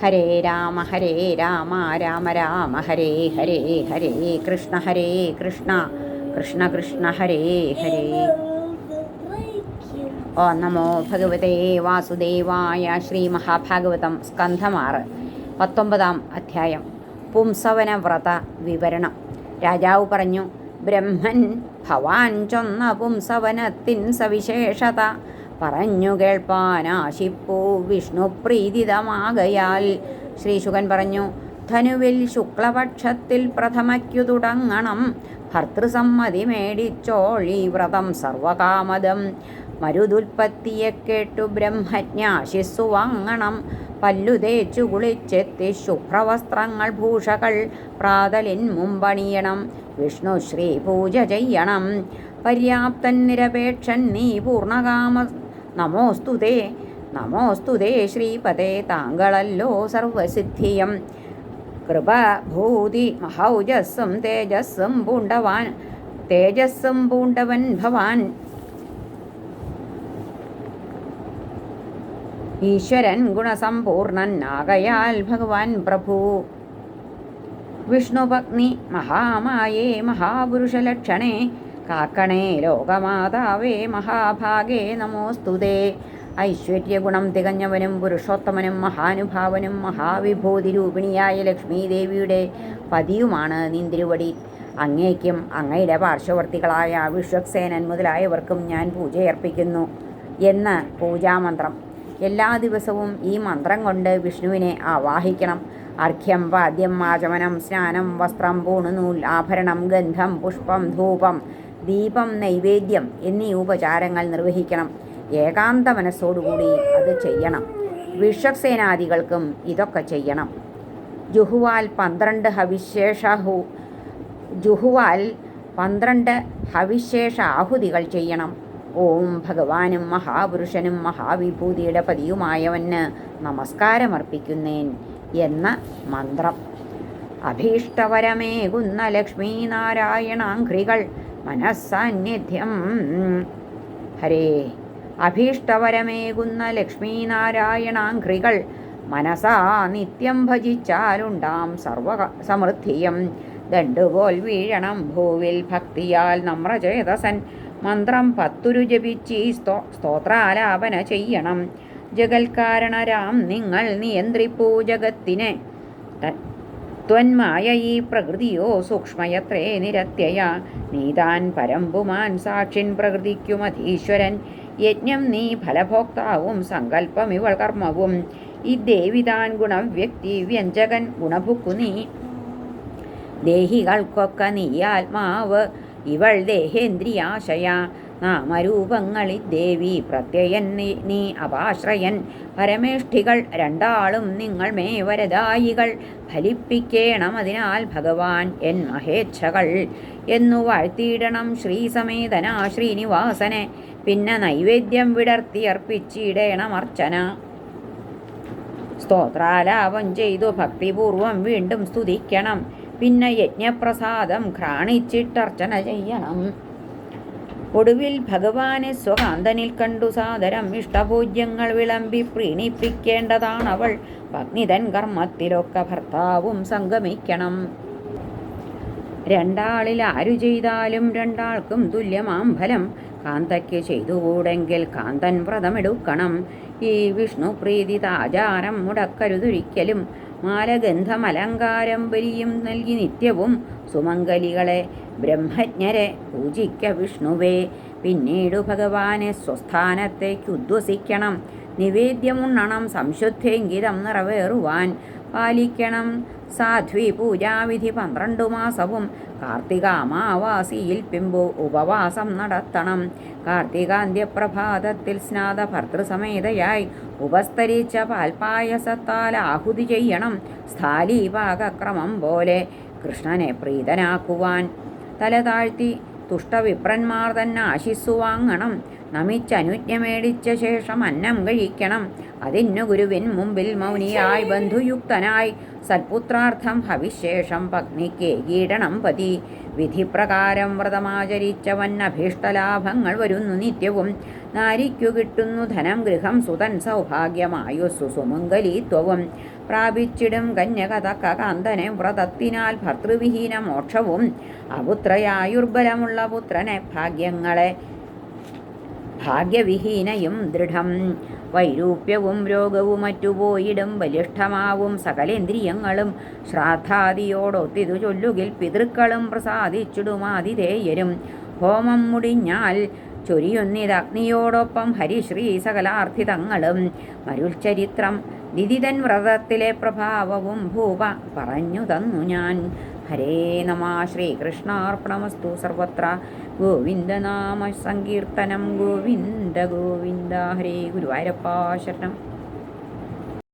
ഹരേ രാമ ഹരേ രാമ രാമ രാമ ഹരേ ഹരേ ഹരേ കൃഷ്ണ ഹരേ കൃഷ്ണ കൃഷ്ണ കൃഷ്ണ ഹരേ ഹരേ. ഓ നമോ ഭഗവതേ വാസുദേവായ ശ്രീ മഹാഭാഗവതം സ്കന്ധമാറ് പത്തൊമ്പതാം അധ്യായം പുംസവന വ്രത വിവരണം. രാജാവ് പറഞ്ഞു ബ്രഹ്മൻ ഭവാൻ ചൊന്ന പുംസവനത്തിൻ സവിശേഷത പറഞ്ഞു കേൾപ്പാനാശിപ്പൂ. വിഷ്ണു പ്രീതിതമാകയാൽ. ശ്രീശുകൻ പറഞ്ഞു ധനുവിൽ ശുക്ലപക്ഷത്തിൽ പ്രഥമയ്ക്കു തുടങ്ങണം. ഭർത്തൃസമ്മതി മേടിച്ചോളി വ്രതം സർവകാമതം. മരുതുൽപ്പത്തിയെ കേട്ടു ബ്രഹ്മജ്ഞാശിസ്സു വാങ്ങണം. പല്ലു തേച്ചു കുളിച്ചെത്തി ശുഭ്രവസ്ത്രങ്ങൾ ഭൂഷകൾ പ്രാതലിൻ മുമ്പണിയണം. വിഷ്ണു ശ്രീ പൂജ ചെയ്യണം. പര്യാപ്തൻ നിരപേക്ഷൻ നീ പൂർണകാമ നമോസ്തുതേ നമോസ്തുതേ ശ്രീപദേ താങ്കളല്ലോ സർവസിദ്ധിയം. കൃപഭൂതി മഹൗജസ്സും തേജസ്സും പൂണ്ടവാൻ തേജസ്സും പൂണ്ടവൻ ഭവാൻ. ഈശ്വരൻ ഗുണസമ്പൂർണൻ ആകയാൽ ഭഗവാൻ പ്രഭു. വിഷ്ണുഭഗ്നി മഹാമായേ മഹാപുരുഷലക്ഷണേ കാക്കണേ ലോകമാതാവേ മഹാഭാഗേ നമോസ്തുതേ ഐശ്വര്യഗുണം തികഞ്ഞവനും പുരുഷോത്തമനും മഹാനുഭാവനും മഹാവിഭൂതി രൂപിണിയായ ലക്ഷ്മീദേവിയുടെ പതിയുമാണ് നീന്തിരുവടി. അങ്ങേക്കും അങ്ങയുടെ പാർശ്വവർത്തികളായ വിശ്വക്സേനൻ മുതലായവർക്കും ഞാൻ പൂജയർപ്പിക്കുന്നു എന്ന് പൂജാമന്ത്രം. എല്ലാ ദിവസവും ഈ മന്ത്രം കൊണ്ട് വിഷ്ണുവിനെ ആവാഹിക്കണം. അർഘ്യം പാദ്യം ആചമനം സ്നാനം വസ്ത്രം പൂണുനൂൽ ആഭരണം ഗന്ധം പുഷ്പം ധൂപം ദീപം നൈവേദ്യം എന്നീ ഉപചാരങ്ങൾ നിർവഹിക്കണം. ഏകാന്ത മനസ്സോടുകൂടി അത് ചെയ്യണം. വിഷസേനാദികൾക്കും ഇതൊക്കെ ചെയ്യണം. ജുഹുവാൽ പന്ത്രണ്ട് ഹവിശേഷഹു ജുഹുവാൽ പന്ത്രണ്ട് ഹവിശേഷ ആഹുതികൾ ചെയ്യണം. ഓം ഭഗവാനും മഹാപുരുഷനും മഹാവിഭൂതിയുടെ പതിയുമായവന് നമസ്കാരമർപ്പിക്കുന്നേൻ എന്ന മന്ത്രം. അഭീഷ്ടവരമേകുന്ന ലക്ഷ്മീനാരായണാഘ്രികൾ മനസ്സാന്നിധ്യം. ഹരേ അഭീഷ്ടവരമേകുന്ന ലക്ഷ്മീനാരായണാഘ്രികൾ മനസാ നിത്യം ഭജിച്ചാലുണ്ടാം സർവ സമൃദ്ധിയും. ദണ്ടുപോൽ വീഴണം ഭൂവിൽ ഭക്തിയാൽ നമ്രചേതസൻ. മന്ത്രം പത്തുരു ജപിച്ച് സ്തോ സ്തോത്രാലാപന ചെയ്യണം. ജഗൽക്കാരണരാം നിങ്ങൾ നിയന്ത്രിപ്പൂ ജഗത്തിനെ. ത്വന്മായ ഈ പ്രകൃതിയോ സൂക്ഷ്മയത്രേ നിരത്യയ. നീതാൻ പരമ്പുമാൻ സാക്ഷിൻ പ്രകൃതിക്കുമധീശ്വരൻ യജ്ഞം നീ ഫലഭോക്താവും സങ്കല്പം ഇവൾ കർമ്മവും. ഈ ദേവിതാൻ ഗുണവ്യക്തി വ്യഞ്ജകൻ ഗുണഭുക്കു നീ. ദേഹികൾക്കൊക്കെ നീ ആത്മാവ് ഇവൾ ദേഹേന്ദ്രിയാശയ. നാമരൂപങ്ങളിൽ ദേവി പ്രത്യയൻ നീ അപാശ്രയൻ. പരമേഷ്ഠികൾ രണ്ടാളും നിങ്ങൾ മേവരദായികൾ. ഫലിപ്പിക്കേണം അതിനാൽ ഭഗവാൻ എൻ മഹേച്ഛകൾ. എന്നു വാഴ്ത്തിയിടണം ശ്രീസമേതന ശ്രീനിവാസനെ. പിന്നെ നൈവേദ്യം വിടർത്തി അർപ്പിച്ചിടേണം അർച്ചന. സ്തോത്രാലാപം ചെയ്തു ഭക്തിപൂർവം വീണ്ടും സ്തുതിക്കണം. പിന്നെ യജ്ഞപ്രസാദം ഘ്രാണിച്ചിട്ടർച്ചന ചെയ്യണം. ഒടുവിൽ ഭഗവാനെ സ്വകാന്തനിൽ കണ്ടു സാദരം ഇഷ്ടപൂജ്യങ്ങൾ വിളമ്പി പ്രീണിപ്പിക്കേണ്ടതാണവൾ. ഭഗ്നിതൻ കർമ്മത്തിലൊക്കെ ഭർത്താവും സംഗമിക്കണം. രണ്ടാളിൽ ആരു ചെയ്താലും രണ്ടാൾക്കും തുല്യമാം ഫലം. കാന്തയ്ക്ക് ചെയ്തുകൂടെങ്കിൽ കാന്തൻ വ്രതമെടുക്കണം. ഈ വിഷ്ണു പ്രീതിതാചാരം മുടക്കരുതൊരിക്കലും. മാലഗന്ധമലങ്കാരം ബലിയും നൽകി നിത്യവും. സുമംഗലികളെ ബ്രഹ്മജ്ഞരെ പൂജിക്ക വിഷ്ണുവേ. പിന്നീടു ഭഗവാനെ സ്വസ്ഥാനത്തേക്ക് ഉദ്വസിക്കണം. നിവേദ്യമുണ്ണണം സംശുദ്ധേങ്കിതം നിറവേറുവാൻ. പാലിക്കണം. സാധ്വി പൂജാവിധി പന്ത്രണ്ടു മാസവും കാർത്തികാമാവാസിയിൽ പിമ്പു ഉപവാസം നടത്തണം. കാർത്തികാന്ത്യപ്രഭാതത്തിൽ സ്നാത ഭർത്തൃസമേതയായി ഉപസ്തരിച്ച പാൽപായസത്താൽ ആഹുതി ചെയ്യണം. സ്ഥാലീപാകക്രമം പോലെ കൃഷ്ണനെ പ്രീതനാക്കുവാൻ തല താഴ്ത്തി തുഷ്ടവിപ്രന്മാർ തന്നെ ആശിസ്സു വാങ്ങണം. നമിച്ചനുജ്ഞ മേടിച്ച ശേഷം അന്നം കഴിക്കണം. അതിന്നു ഗുരുവിൻ മുമ്പിൽ മൗനിയായി ബന്ധുയുക്തനായി സത്പുത്രാർത്ഥം ഹവിശേഷം പത്നിക്ക് കീടണം പതി. വിധിപ്രകാരം വ്രതമാചരിച്ചവൻ അഭീഷ്ടലാഭങ്ങൾ വരുന്നു നിത്യവും. നാരിക്കു കിട്ടുന്നു ധനം ഗൃഹം സുതൻ സൗഭാഗ്യമായുസ്സു സുമംഗലീത്വവും. പ്രാപിച്ചിടും കന്യകതക്ക കാന്തനെ വ്രതത്തിനാൽ ഭർത്തൃവിഹീന മോക്ഷവും അപുത്രയായുർബലമുള്ള പുത്രനെ ഭാഗ്യങ്ങളെ ഭാഗ്യവിഹീനയും ദൃഢം. വൈരൂപ്യവും രോഗവും മറ്റുപോയിടും ബലിഷ്ഠമാവും സകലേന്ദ്രിയങ്ങളും. ശ്രാദ്ധാദിയോടൊത്തിതു ചൊല്ലുകിൽ പിതൃക്കളും പ്രസാദിച്ചിടുമാതിഥേയരും ഹോമം മുടിഞ്ഞാൽ ചൊരിയൊന്നിതഗ്നിയോടൊപ്പം ഹരിശ്രീ സകലാർത്ഥിതങ്ങളും മരുൾചരിത്രം ദിദിതൻ വ്രതത്തിലെ പ്രഭാവവും ഭൂപ പറഞ്ഞു തന്നു ഞാൻ. ഹരേ നമ ശ്രീകൃഷ്ണാർപ്പണമസ്തു സർവത്ര. ഗോവിന്ദനാമ സങ്കീർത്തനം. ഗോവിന്ദ ഗോവിന്ദ. ഹരേ ഗുരുവായൂരപ്പ ശരണം.